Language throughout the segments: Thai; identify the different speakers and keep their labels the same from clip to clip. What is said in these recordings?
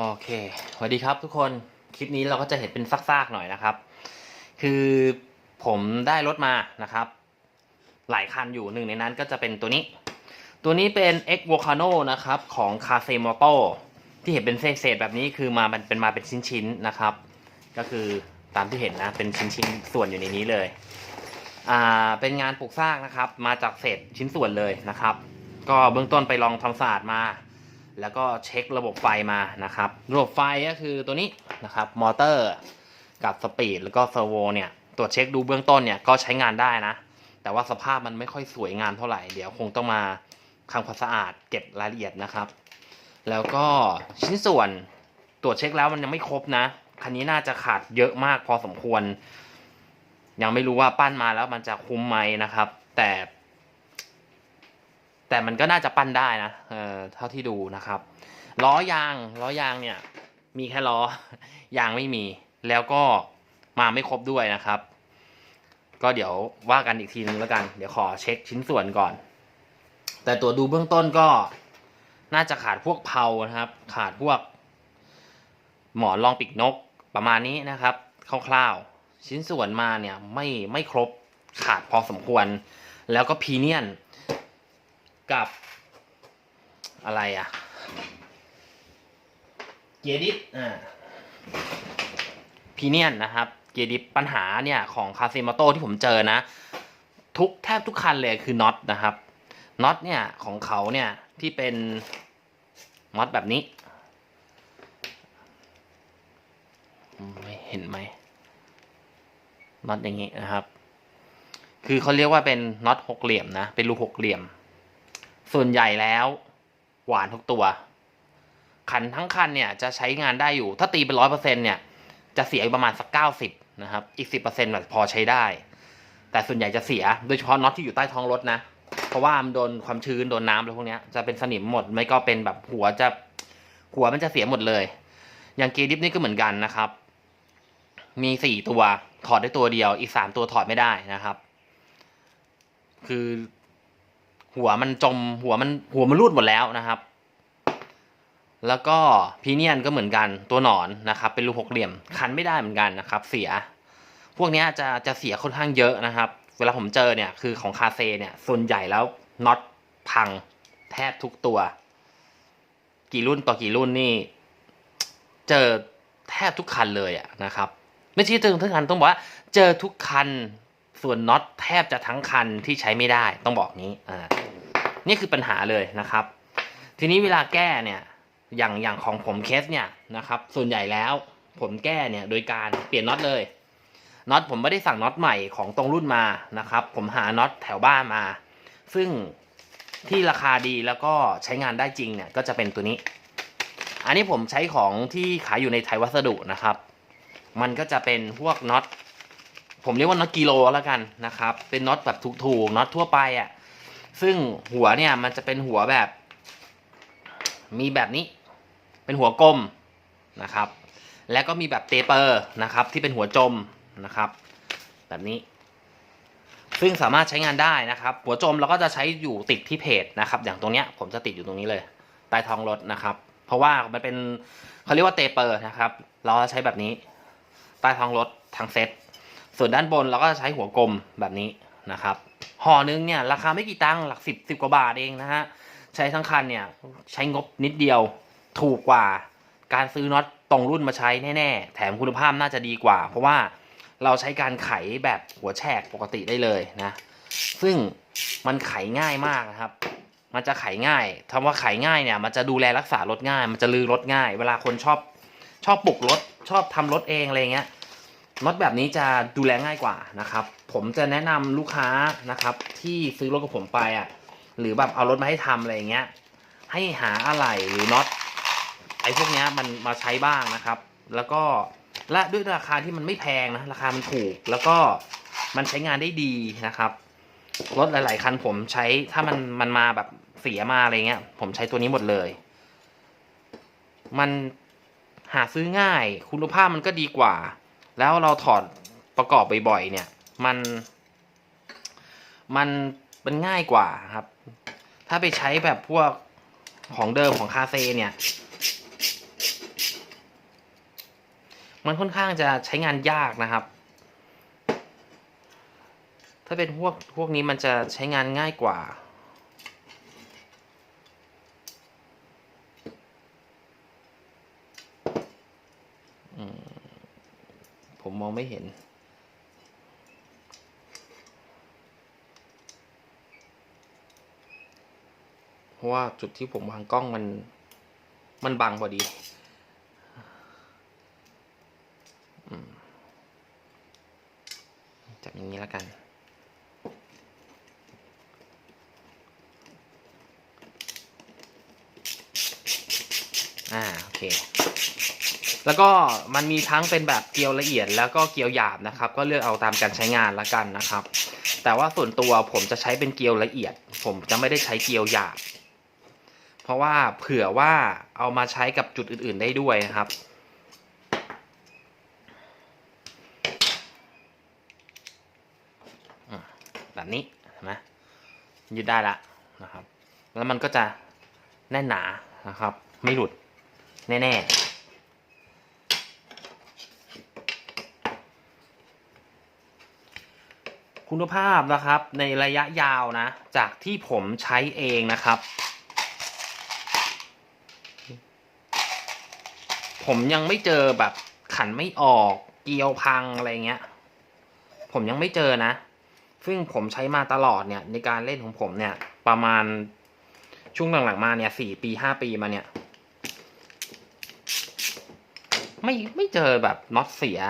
Speaker 1: โอเคสวัสดีครับทุกคน คลิปนี้เราก็จะเห็นเป็นซากๆหน่อยนะครับ คือผมได้รถมานะครับ หลายคันอยู่หนึ่งในนั้นก็จะเป็นตัวนี้ ตัวนี้เป็น X Volcano นะครับของ c a s e m o t o ที่เห็นเป็นเศษๆแบบนี้คือมาเป็นเป็นมาเป็นชิ้นๆนะครับ ก็คือตามที่เห็นนะเป็นชิ้นๆส่วนอยู่ในนี้เลยอ่าเป็นงานปลูกสร้างนะครับ มาจากเศษชิ้นส่วนเลยนะครับ ก็เบื้องต้นไปลองทำสะอาดมา แล้วก็เช็คระบบไฟมานะครับ ระบบไฟก็คือตัวนี้นะครับมอเตอร์กับสปีดแล้วก็เซอร์โวเนี่ยตรวจเช็คดูเบื้องต้นเนี่ยก็ใช้งานได้นะ แต่ว่าสภาพมันไม่ค่อยสวยงามเท่าไหร่เดี๋ยวคงต้องมาทำความสะอาดเก็บรายละเอียดนะครับ แล้วก็ชิ้นส่วนตรวจเช็คแล้วมันยังไม่ครบนะคันนี้น่าจะขาดเยอะมากพอสมควร ยังไม่รู้ว่าปั้นมาแล้วมันจะคุ้มไหมนะครับ แต่ แต่มันก็น่าจะปั้นได้นะเออเท่าที่ดูนะครับล้อยางล้อยางเนี่ย มีแค่ล้อยางไม่มี แล้วก็มาไม่ครบด้วยนะครับ ก็เดี๋ยวว่ากันอีกทีนึงแล้วกัน เดี๋ยวขอเช็คชิ้นส่วนก่อน แต่ตัวดูเบื้องต้นก็น่าจะขาดพวกเพลานะครับ ขาดพวก หมอนรองปีกนกประมาณนี้นะครับคร่าวๆชิ้นส่วนมาเนี่ยไม่ไม่ครบขาดพอสมควร แล้วก็พีเนียน กับอะไรอะเกียร์ดิฟอ่าพีเนียนนะครับ เกียร์ดิฟปัญหาเนี่ยของคาซิม o โตที่ผมเจอนะ ทุกแทบทุกคันเลยคือน็อตนะครับน็อตเนี่ยของเขาเนี่ยที่เป็นน็อตแบบนี้ไม่เห็นไหมน็อตอย่างนี้นะครับ คือเขาเรียกว่าเป็นน็อตหกเหลี่ยมนะ เป็นรูหกเหลี่ยม ส่วนใหญ่แล้ว หวานทุกตัวคันทั้งคันเนี่ยจะใช้งานได้อยู่ ถ้าตีเป็นร้อยเปอร์เซ็นเนี่ย จะเสียประมาณสักเก้าสิบนะครับ อีกสิบเปอร์เซ็นต์พอใช้ได้ แต่ส่วนใหญ่จะเสีย โดยเฉพาะน็อตที่อยู่ใต้ท้องรถนะ เพราะว่ามันโดนความชื้นโดนน้ำอะไรพวกนี้จะเป็นสนิมหมด ไม่ก็เป็นแบบหัวจะหัวมันจะเสียหมดเลย อย่างเกียร์ดิฟนี่ก็เหมือนกันนะครับ มีสี่ตัวถอดได้ตัวเดียว อีกสามตัวถอดไม่ได้นะครับ คือ หัวมันจมหัวมันหัวมันรูดหมดแล้วนะครับ แล้วก็พีเนียนก็เหมือนกันตัวหนอนนะครับ เป็นรูหกเหลี่ยมคันไม่ได้เหมือนกันนะครับ เสีย พวกนี้จะจะเสียค่อนข้างเยอะนะครับ เวลาผมเจอเนี่ยคือของคาเซเนี่ยส่วนใหญ่แล้วน็อตพังแทบทุกตัว กี่รุ่นต่อกี่รุ่นนี่ เจอแทบทุกคันเลยอะนะครับ ไม่ใช่เจอทุกคันต้องบอกว่า เจอทุกคันส่วนน็อตแทบจะทั้งคันที่ใช้ไม่ได้ต้องบอกนี้อ่า นี่คือปัญหาเลยนะครับ ทีนี้เวลาแก้เนี่ยอย่างอย่างของผมเคสเนี่ยนะครับส่วนใหญ่แล้วผมแก้เนี่ยโดยการเปลี่ยนน็อตเลยน็อตผมไม่ได้สั่งน็อตใหม่ของตรงรุ่นมานะครับ ผมหาน็อตแถวบ้านมา ซึ่งที่ราคาดีแล้วก็ใช้งานได้จริงเนี่ยก็จะเป็นตัวนี้ อันนี้ผมใช้ของที่ขายอยู่ในไทยวัสดุนะครับ มันก็จะเป็นพวกน็อตผมเรียกว่าน็อตกิโลแล้วกันนะครับ เป็นน็อตแบบถูกๆน็อตทั่วไปอะ่ะ ซึ่งหัวเนี่ยมันจะเป็นหัวแบบ มีแบบนี้ เป็นหัวกลมนะครับ แล้วก็มีแบบเตเปอร์นะครับ ที่เป็นหัวจมนะครับ แบบนี้ ซึ่งสามารถใช้งานได้นะครับ หัวจมเราก็จะใช้อยู่ติดที่เพจนะครับ อย่างตรงเนี้ยผมจะติดอยู่ตรงนี้เลยใต้ท้องรถนะครับ เพราะว่ามันเป็นเขาเรียกว่าเตเปอร์นะครับ เราจะใช้แบบนี้ใต้ท้องรถทั้งเซ็ตส่วนด้านบนเราก็จะใช้หัวกลมแบบนี้นะครับ ห่อนึงเนี่ยราคาไม่กี่ตังค์หลักสิบสิบกว่าบาทเองนะฮะใช้ทั้งคันเนี่ยใช้งบนิดเดียวถูกกว่าการซื้อน็อตตรงรุ่นมาใช้แน่ๆ แถมคุณภาพน่าจะดีกว่า เพราะว่าเราใช้การไขแบบหัวแฉกปกติได้เลยนะ ซึ่งมันไขง่ายมากนะครับ มันจะไขง่ายคำว่าไขง่ายเนี่ย มันจะดูแลรักษารถง่าย มันจะลือรถง่าย เวลาคนชอบชอบปลุกรถชอบทำรถเองอะไรเงี้ย น็อตแบบนี้จะดูแลง่ายกว่านะครับ ผมจะแนะนำลูกค้านะครับ ที่ซื้อรถกับผมไปอะ หรือแบบเอารถมาให้ทำอะไรอย่างเงี้ย ให้หาอะไหล่หรือน็อตไอ้พวกเนี้ยมันมาใช้บ้างนะครับ แล้วก็และด้วยราคาที่มันไม่แพงนะราคามันถูก แล้วก็มันใช้งานได้ดีนะครับรถหลาย ๆ คันผมใช้ถ้ามันมันมาแบบเสียมาอะไรเงี้ย ผมใช้ตัวนี้หมดเลย มันหาซื้อง่าย คุณภาพมันก็ดีกว่า แล้วเราถอดประกอบบ่อยๆเนี่ย มัน มันมันง่ายกว่าครับ ถ้าไปใช้แบบพวกของเดิมของคาเซเนี่ย มันค่อนข้างจะใช้งานยากนะครับ ถ้าเป็นพวกพวกนี้มันจะใช้งานง่ายกว่า อืมผมมอง ไม่เห็น เพราะว่าจุดที่ผมวางกล้องมัน มันบังพอดีอืมจับอย่างนี้แล้วกัน อ่า โอเค แล้วก็มันมีทั้งเป็นแบบเกลียวละเอียดแล้วก็เกลียวหยาบนะครับ ก็เลือกเอาตามการใช้งานละกันนะครับ แต่ว่าส่วนตัวผมจะใช้เป็นเกลียวละเอียด ผมจะไม่ได้ใช้เกลียวหยาบ เพราะว่าเผื่อว่าเอามาใช้กับจุดอื่น ๆ ได้ด้วยนะครับแบบนี้นไหมยืดได้ละนะครับ แล้วมันก็จะแน่นหนานะครับ ไม่หลุดแน่ ๆ คุณภาพนะครับในระยะยาวนะ จากที่ผมใช้เองนะครับ ผมยังไม่เจอแบบขันไม่ออกเกลียวพังอะไรเงี้ย ผมยังไม่เจอนะ ซึ่งผมใช้มาตลอดเนี่ยในการเล่นของผมเนี่ย ประมาณช่วงหลังๆมาเนี่ยสี่ปีห้าปีมาเนี่ย ไม่ไม่เจอแบบน็อตเสีย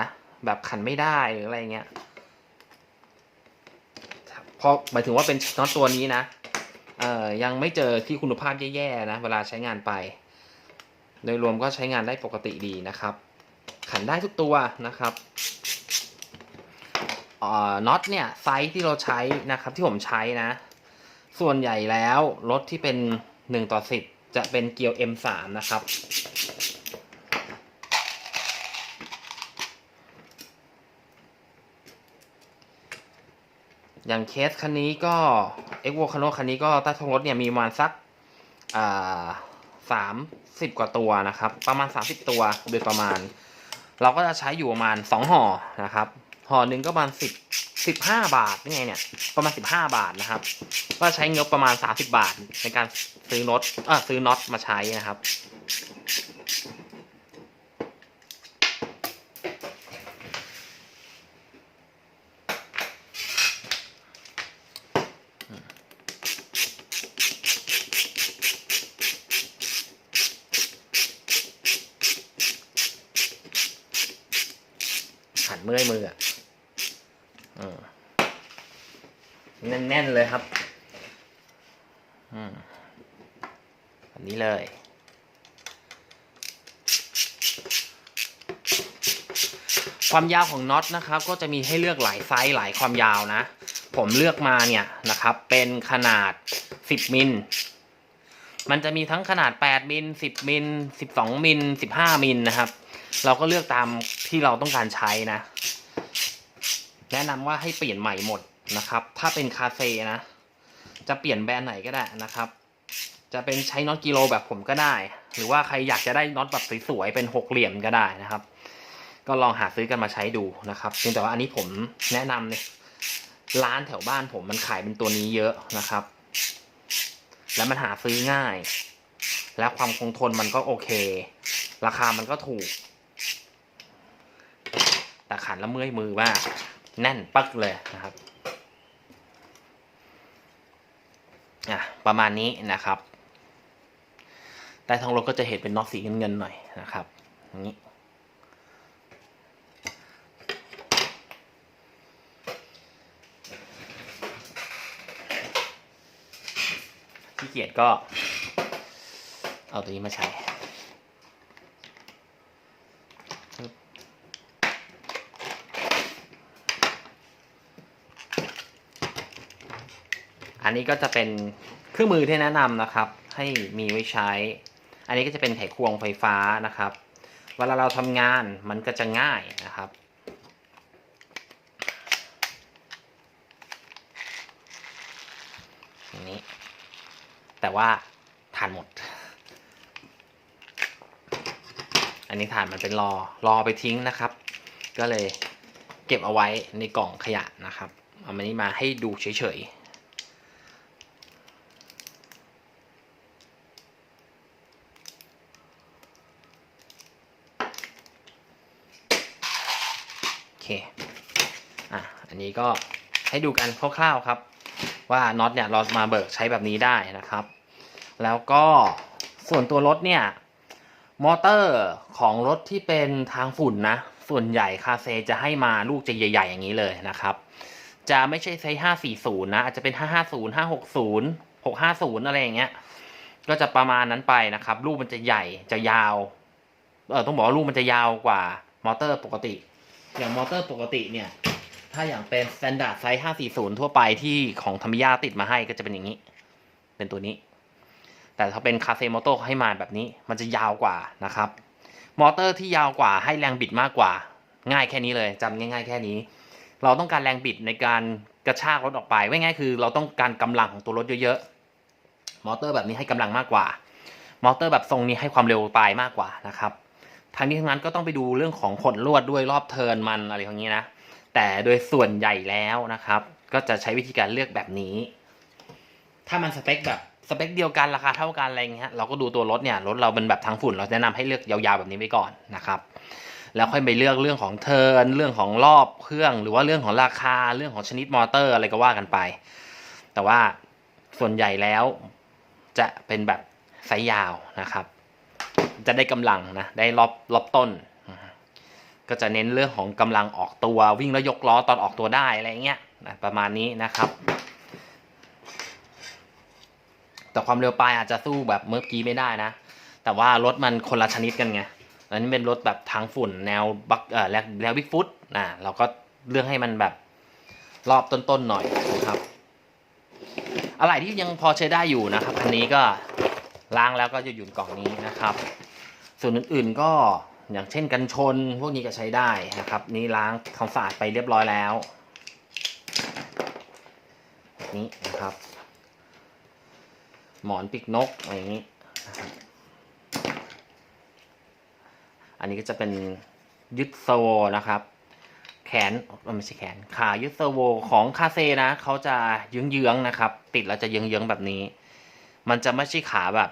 Speaker 1: แบบขันไม่ได้หรืออะไรเงี้ย พราะหมายถึงว่าเป็นน็อตตัวนี้นะเอ่อยังไม่เจอที่คุณภาพแย่ๆนะ เวลาใช้งานไป โดยรวมก็ใช้งานได้ปกติดีนะครับ ขันได้ทุกตัวนะครับอ่าน็อตเนี่ยไซส์ที่เราใช้นะครับที่ผมใช้นะ ส่วนใหญ่แล้วรถที่เป็น 1 ต่อ 10 จะเป็นเกียว M3 นะครับ อย่างเคสคันนี้ก็ e v o c a n o คันนี้ก็ใต้ท้องรถเนี่ยมีประมาณสักสามสิบกว่าตัวนะครับ ประมาณ 30 ตัวโดยประมาณ เราก็จะใช้อยู่ประมาณ 2ห่อนะครับห่อหนึ่งก็ประมาณ10 15 บาทนี่ไงเนี่ยประมาณ 15 บาทนะครับ ก็ใช้เงบประมาณ 30 บาทในการซื้อน็อตเออซื้อน็อตมาใช้นะครับ หันเมื่อยมืออะอืมแน่นๆเลยครับ อืมแบบนี้เลย ความยาวของน็อตนะครับก็จะมีให้เลือกหลายไซส์หลายความยาวนะ ผมเลือกมาเนี่ยนะครับเป็นขนาด 10มิลมันจะมีทั้งขนาด 8มิล10มิล12มิล15มิลนะครับ เราก็เลือกตามที่เราต้องการใช้นะ แนะนำว่าให้เปลี่ยนใหม่หมดนะครับ ถ้าเป็นคาเฟ่นะ จะเปลี่ยนแบรนด์ไหนก็ได้นะครับ จะเป็นใช้น็อตกิโลแบบผมก็ได้ หรือว่าใครอยากจะได้น็อตแบบสวยๆเป็นหกเหลี่ยมก็ได้นะครับ ก็ลองหาซื้อกันมาใช้ดูนะครับเพียงแต่ว่าอันนี้ผมแนะนำเนี่ยร้านแถวบ้านผมมันขายเป็นตัวนี้เยอะนะครับ แล้วมันหาซื้อง่าย และความคงทนมันก็โอเค ราคามันก็ถูก แต่ขันแล้วเมื่อยมือมากแน่นปักเลยนะครับอะประมาณนี้นะครับใต้ท้องรถก็จะเห็นเป็นน็อตสีเงินๆหน่อยนะครับอย่างนี้ ขี้เกียจก็ เอาตัวนี้มาใช้อันนี้ก็จะเป็นเครื่องมือที่แนะนำนะครับ ให้มีไว้ใช้ อันนี้ก็จะเป็นไขควงไฟฟ้านะครับ เวลาเราทำงานมันก็จะง่ายนะครับอย่างนี้ แต่ว่าทานหมด อันนี้ฐานมันเป็นรอรอไปทิ้งนะครับ ก็เลยเก็บเอาไว้ในกล่องขยะนะครับ เอามันนี้มาให้ดูเฉยๆ โอเค อะ อันนี้ก็ให้ดูกันคร่าวๆครับ ว่าน็อตเนี่ยเรามาเบิกใช้แบบนี้ได้นะครับ แล้วก็ส่วนตัวรถเนี่ย มอเตอร์ของรถที่เป็นทางฝุ่นนะ ส่วนใหญ่คาเซจะให้มาลูกจะใหญ่ ๆ อย่างนี้เลยนะครับ จะไม่ใช่ไซส์540 นะ อาจจะเป็น 550 560 650 อะไรอย่างเงี้ย ก็จะประมาณนั้นไปนะครับ ลูกมันจะใหญ่จะยาว เออต้องบอกว่าลูกมันจะยาวกว่ามอเตอร์ปกติ อย่างมอเตอร์ปกติเนี่ย ถ้าอย่างเป็น standard size 540 ทั่วไปที่ของธรรมยาติดมาให้ก็จะเป็นอย่างนี้ เป็นตัวนี้ แต่ถ้าเป็นคาเซมอเตอร์ให้มาแบบนี้ มันจะยาวกว่านะครับ มอเตอร์ที่ยาวกว่าให้แรงบิดมากกว่า ง่ายแค่นี้เลยจำง่าย ๆ แค่นี้ เราต้องการแรงบิดในการกระชากรถออกไปไว้ง่ายคือ เราต้องการกำลังของตัวรถเยอะๆ มอเตอร์แบบนี้ให้กำลังมากกว่า มอเตอร์แบบทรงนี้ให้ความเร็วปลายมากกว่านะครับทางนี้ทั้งนั้นก็ต้องไปดูเรื่องของขนลวดด้วยรอบเทิร์นมันอะไรอย่างนี้นะ แต่โดยส่วนใหญ่แล้วนะครับ ก็จะใช้วิธีการเลือกแบบนี้ ถ้ามันสเปคแบบ สเปคเดียวกันราคาเท่ากันอะไรเงี้ยเราก็ดูตัวรถเนี่ยรถเราเป็นแบบทางฝุ่น เราแนะนำให้เลือกยาวๆแบบนี้ไปก่อนนะครับแล้วค่อยไปเลือกเรื่องของเทิร์นเรื่องของรอบเครื่อง หรือว่าเรื่องของราคาเรื่องของชนิดมอเตอร์อะไรก็ว่ากันไป แต่ว่าส่วนใหญ่แล้วจะเป็นแบบไซส์ยาวนะครับ จะได้กำลังนะได้รอบรอบต้น ก็จะเน้นเรื่องของกำลังออกตัววิ่งแล้วยกล้อตอนออกตัวได้อะไรเงี้ยประมาณนี้นะครับ แต่ความเร็วปลายอาจจะสู้แบบเมื่อกี้ไม่ได้นะ แต่ว่ารถมันคนละชนิดกันไงอันนี้เป็นรถแบบทางฝุ่นแนวบักเอ่อแล้วแล้วบิ๊กฟุตนะเราก็เลือกให้มันแบบรอบต้นๆหน่อยนะครับอะไรที่ยังพอใช้ได้อยู่นะครับคันนี้ก็ล้างแล้วก็จะอยู่นกล่องนี้นะครับ ส่วนอื่นๆก็อย่างเช่นกันชนพวกนี้ก็ใช้ได้นะครับ นี่ล้างทำสะอาดไปเรียบร้อยแล้ว นี่นะครับ หมอนปีกนกอะไรอย่างนี้ อันนี้ก็จะเป็นยึดโซโวนะครับ แขนไม่ใช่แขนขายึดโซโวของคาเซนะเขาจะเยื้องๆนะครับ ติดแล้วจะเยื้องๆแบบนี้ มันจะไม่ใช่ขาแบบ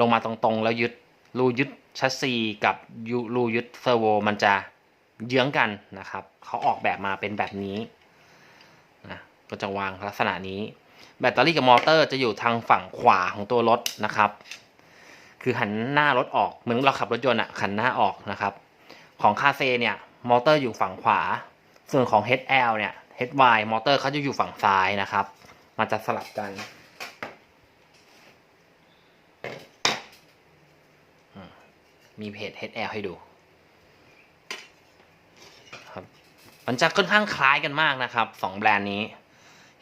Speaker 1: ลงมาตรงๆ แล้วยึดรูยึดชัสซีกับยูรูยึดเซอร์โวมันจะเยื้องกันนะครับ เขาออกแบบมาเป็นแบบนี้นะก็จะวางลักษณะนี้ แบตเตอรี่กับมอเตอร์จะอยู่ทางฝั่งขวาของตัวรถนะครับ คือหันหน้ารถออกเหมือนเราขับรถยนต์อะหันหน้าออกนะครับ ของคาเซเนี่ยมอเตอร์อยู่ฝั่งขวา ส่วนของ HL เนี่ย HY มอเตอร์เขาจะอยู่ฝั่งซ้ายนะครับ มันจะสลับกันมีเพจ HL ให้ดูครับมันจะค่อนข้างคล้ายกันมากนะครับสองแบรนด์นี้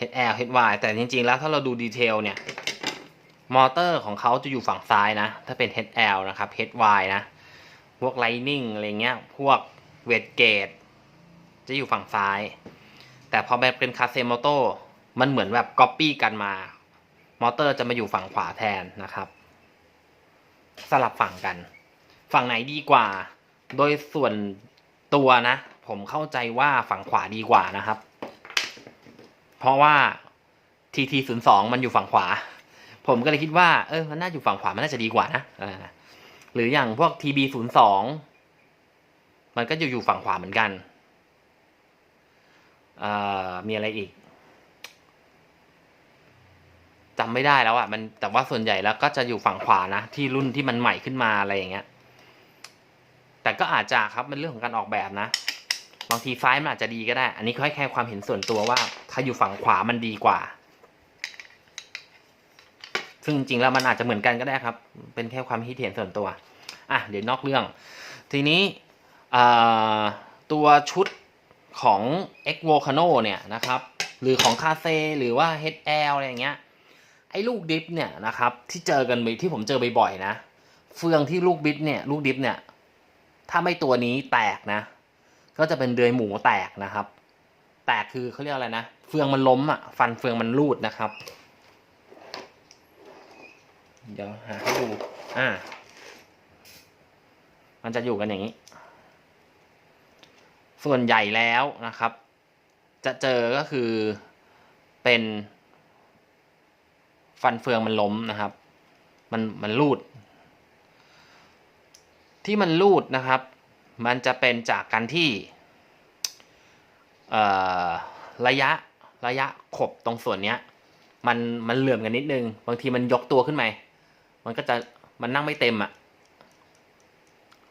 Speaker 1: HL HY แต่จริงๆ แล้วถ้าเราดูดีเทลเนี่ย มอเตอร์ของเขาจะอยู่ฝั่งซ้ายนะ ถ้าเป็น HL นะครับ HY นะ พวก Lightning อะไรเงี้ย พวกเวทเกตจะอยู่ฝั่งซ้าย แต่พอแบบเป็นคาเซมอโตมันเหมือนแบบก๊อปปี้กันมา มอเตอร์จะมาอยู่ฝั่งขวาแทนนะครับ สลับฝั่งกัน ฝั่งไหนดีกว่า โดยส่วนตัวนะ ผมเข้าใจว่าฝั่งขวาดีกว่านะครับ เพราะว่า TT 0 2มันอยู่ฝั่งขวา ผมก็เลยคิดว่าเออมันน่าอยู่ฝั่งขวามันน่าจะดีกว่านะหรืออย่างพวก TB 0 2มันก็จะอยู่ฝั่งขวาเหมือนกันมีอะไรอีกจำไม่ได้แล้วอะมันแต่ว่าส่วนใหญ่แล้วก็จะอยู่ฝั่งขวานะ ที่รุ่นที่มันใหม่ขึ้นมาอะไรอย่างเงี้ย แต่ก็อาจจะครับเป็นเรื่องของการออกแบบนะ บางทีซ้ายมันอาจจะดีก็ได้ อันนี้ค่แค่ความเห็นส่วนตัวว่า ถ้าอยู่ฝั่งขวามันดีกว่า ซึ่งจริงๆแล้วมันอาจจะเหมือนกันก็ได้ครับ เป็นแค่ความคิดเห็นส่วนตัว อะเดี๋ยวนอกเรื่อง ทีนี้ตัวชุดของ x v o c a n o เนี่ยนะครับ หรือของคาเซหรือว่า HL อะไรอย่างเงี้ย ไอ้ลูกดิฟเนี่ยนะครับ ที่เจอกันบ่อยที่ผมเจอบ่อยๆนะ เฟืองที่ลูกดิฟเนี่ย ลูกดิฟเนี่ย ถ้าไม่ตัวนี้แตกนะ ก็จะเป็นเดือยหมูแตกนะครับ แตกคือเขาเรียกอะไรนะ เฟืองมันล้มอะ ฟันเฟืองมันรูดนะครับ เดี๋ยวหาให้ดู อ่า มันจะอยู่กันอย่างนี้ ส่วนใหญ่แล้วนะครับ จะเจอก็คือเป็น ฟันเฟืองมันล้มนะครับ มันมันรูด ที่มันรูดนะครับ มันจะเป็นจากการที่ระยะระยะขบตรงส่วนเนี้ยมันมันเหลื่อมกันนิดนึง บางทีมันยกตัวขึ้นมามันก็จะมันนั่งไม่เต็มอะ่ะ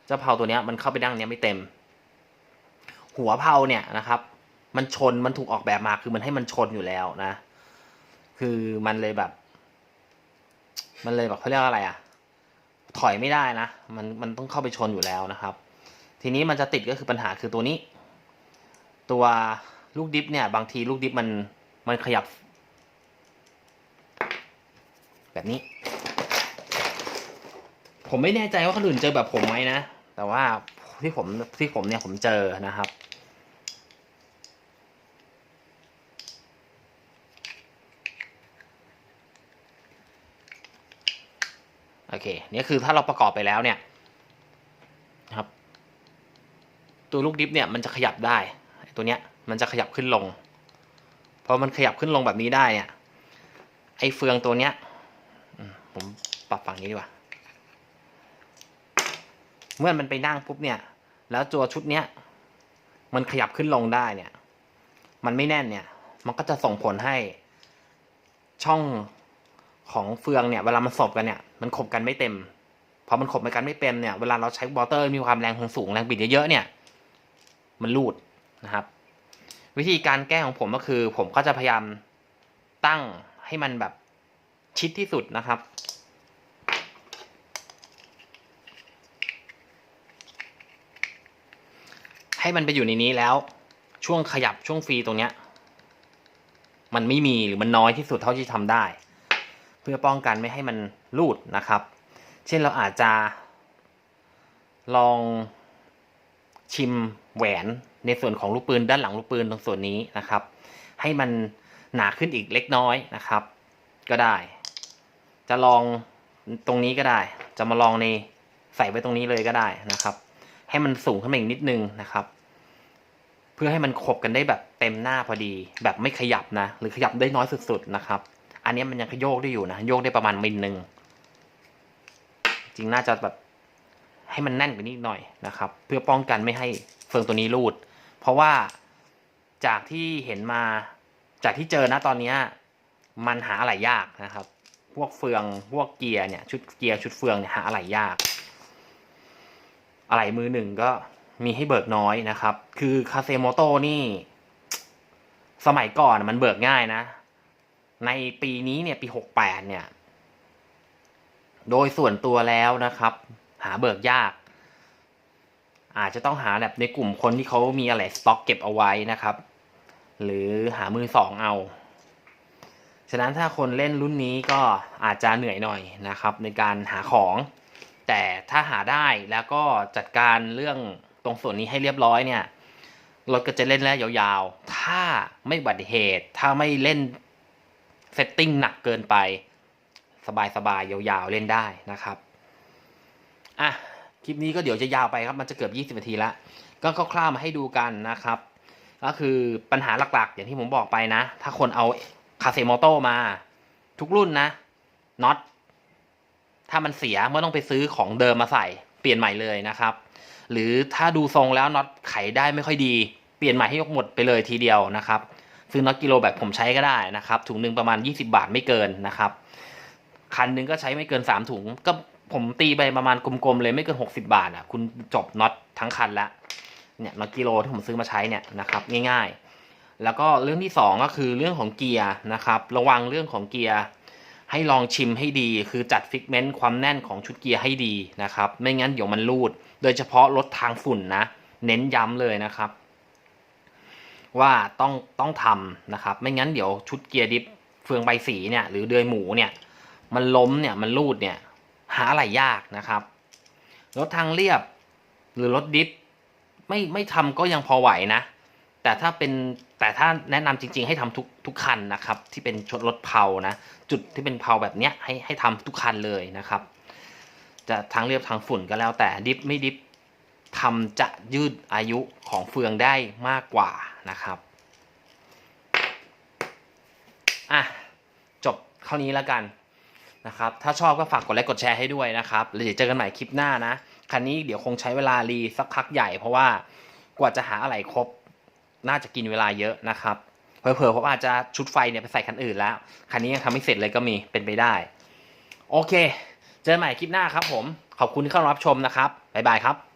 Speaker 1: เจ้าเผาตัวเนี้ยมันเข้าไปนั่งเนี้ยไม่เต็ม หัวเผาเนี่ยนะครับ มันชนมันถูกออกแบบมาคือมันให้มันชนอยู่แล้วนะ คือมันเลยแบบ มันเลยแบบเขาเรียกว่าอะไรอะ่ะ ถอยไม่ได้นะ มันมันต้องเข้าไปชนอยู่แล้วนะครับ ทีนี้มันจะติดก็คือปัญหาคือตัวนี้ ตัวลูกดิฟเนี่ยบางทีลูกดิฟมันมันขยับ แบบนี้ ผมไม่แน่ใจว่าคนอื่นเจอแบบผมไหมนะ แต่ว่าที่ผมที่ผมเนี่ยผมเจอนะครับโอเคเนี่ยคือถ้าเราประกอบไปแล้วเนี่ยนะครับ ตัวลูกดิฟเนี่ยมันจะขยับได้ตัวเนี้ยมันจะขยับขึ้นลงพอมันขยับขึ้นลงแบบนี้ได้เนี่ยไอ้เฟืองตัวเนี้ยผมปรับฝั่งนี้ดีกว่า เมื่อมันไปนั่งปุ๊บเนี่ย แล้วตัวชุดเนี้ยมันขยับขึ้นลงได้เนี่ย มันไม่แน่นเนี่ย มันก็จะส่งผลให้ช่องของเฟืองเนี่ย เวลามันสบกันเนี่ย มันขบกันไม่เต็ม พอมันขบกันไม่เต็มเนี่ย เวลาเราใช้วอเตอร์มีความแรงสูงแรงบิดเยอะๆเนี่ย มันรูดนะครับ วิธีการแก้ของผมก็คือ ผมก็จะพยายามตั้งให้มันแบบชิดที่สุดนะครับ ให้มันไปอยู่ในนี้แล้ว ช่วงขยับช่วงฟรีตรงเนี้ย มันไม่มีหรือมันน้อยที่สุดเท่าที่ทำได้ เพื่อป้องกันไม่ให้มันรูดนะครับ เช่นเราอาจจะลองชิม แหวนในส่วนของลูกปืนด้านหลังลูกปืนตรงส่วนนี้นะครับ ให้มันหนาขึ้นอีกเล็กน้อยนะครับ ก็ได้ จะลองตรงนี้ก็ได้ จะมาลองในใส่ไว้ตรงนี้เลยก็ได้นะครับ ให้มันสูงขึ้นมาอีกนิดนึงนะครับ เพื่อให้มันขบกันได้แบบเต็มหน้าพอดี แบบไม่ขยับนะ หรือขยับได้น้อยสุดๆนะครับ อันนี้มันยังโยกได้อยู่นะ โยกได้ประมาณมิลหนึ่งจริงน่าจะแบบให้มันแน่นกว่านี้หน่อยนะครับ เพื่อป้องกันไม่ให้ เฟืองตัวนี้รูด เพราะว่าจากที่เห็นมาจากที่เจอนะตอนนี้มันหาอะไรยากนะครับ พวกเฟืองพวกเกียร์เนี่ยชุดเกียร์ชุดเฟืองเนี่ยหาอะไรยาก อะไรมือหนึ่งก็มีให้เบิกน้อยนะครับ คือคาเซโมโตนี่สมัยก่อนมันเบิกง่ายนะ ในปีนี้เนี่ยปีหกแปดเนี่ย โดยส่วนตัวแล้วนะครับ หาเบิกยาก อาจจะต้องหาแบบในกลุ่มคนที่เขามีอะไรสต็อกเก็บเอาไว้นะครับ หรือหามือสองเอา ฉะนั้นถ้าคนเล่นรุ่นนี้ก็อาจจะเหนื่อยหน่อยนะครับ ในการหาของ แต่ถ้าหาได้แล้วก็จัดการเรื่องตรงส่วนนี้ให้เรียบร้อยเนี่ยรถก็จะเล่นแล้วยาวๆ ถ้าไม่อุบัติเหตุ ถ้าไม่เล่นเซตติ้งหนักเกินไป สบายๆ ยาวๆ เล่นได้นะครับ อะ คลิปนี้ก็เดี๋ยวจะยาวไปครับมันจะเกือบ20นาทีละก็คร่าวๆมาให้ดูกันนะครับ ก็คือปัญหาหลักๆ อย่างที่ผมบอกไปนะ ถ้าคนเอาคาเซโมโต้มา ทุกรุ่นนะน็อตถ้ามันเสียเมื่อต้องไปซื้อของเดิมมาใส่เปลี่ยนใหม่เลยนะครับ หรือถ้าดูทรงแล้วน็อตไขได้ไม่ค่อยดีเปลี่ยนใหม่ให้ยกหมดไปเลยทีเดียวนะครับซื้อน็อตกิโลแบบผมใช้ก็ได้นะครับ ถุงหนึ่งประมาณ 20 บาทไม่เกินนะครับ คันหนึ่งก็ใช้ไม่เกิน 3 ถุงก็ ผมตีไปประมาณกลมๆเลยไม่เกิน60บาทอะคุณจบน็อตทั้งคันละเนี่ยน็อตกิโลที่ผมซื้อมาใช้เนี่ยนะครับง่ายๆ แล้วก็เรื่องที่สองก็คือเรื่องของเกียร์นะครับ ระวังเรื่องของเกียร์ให้ลองชิมให้ดี คือจัดฟิกเมนต์ความแน่นของชุดเกียร์ให้ดีนะครับ ไม่งั้นเดี๋ยวมันรูด โดยเฉพาะรถทางฝุ่นนะ เน้นย้ำเลยนะครับ ว่าต้องต้องทำนะครับ ไม่งั้นเดี๋ยวชุดเกียร์ดิฟเฟืองใบสีเนี่ย หรือเดือยหมูเนี่ย มันล้มเนี่ยมันรูดเนี่ย หาอะไรยากนะครับ รถทางเรียบหรือรถดิฟไม่ไม่ทำก็ยังพอไหวนะ แต่ถ้าเป็นแต่ถ้าแนะนำจริง ๆ ให้ทำทุกทุกคันนะครับ ที่เป็นชดรถเพานะจุดที่เป็นเพาแบบเนี้ยให้ให้ทำทุกคันเลยนะครับ จะทางเรียบทางฝุ่นก็แล้วแต่ดิฟไม่ดิฟทำจะยืดอายุของเฟืองได้มากกว่านะครับอะจบเท่านี้แล้วกัน นะครับ ถ้าชอบก็ฝากกดไลค์กดแชร์ให้ด้วยนะครับแล้วเดี๋ยวเจอกันใหม่คลิปหน้านะ คันนี้เดี๋ยวคงใช้เวลารีสักพักใหญ่เพราะว่ากว่าจะหาอะไรครบ น่าจะกินเวลาเยอะนะครับ เผลอๆผมอาจจะชุดไฟเนี่ยไปใส่คันอื่นแล้ว คันนี้ยังทำไม่เสร็จเลยก็มีเป็นไปได้ โอเค เจอกันใหม่คลิปหน้าครับผม ขอบคุณที่เข้ารับชมนะครับ บ๊ายบายครับ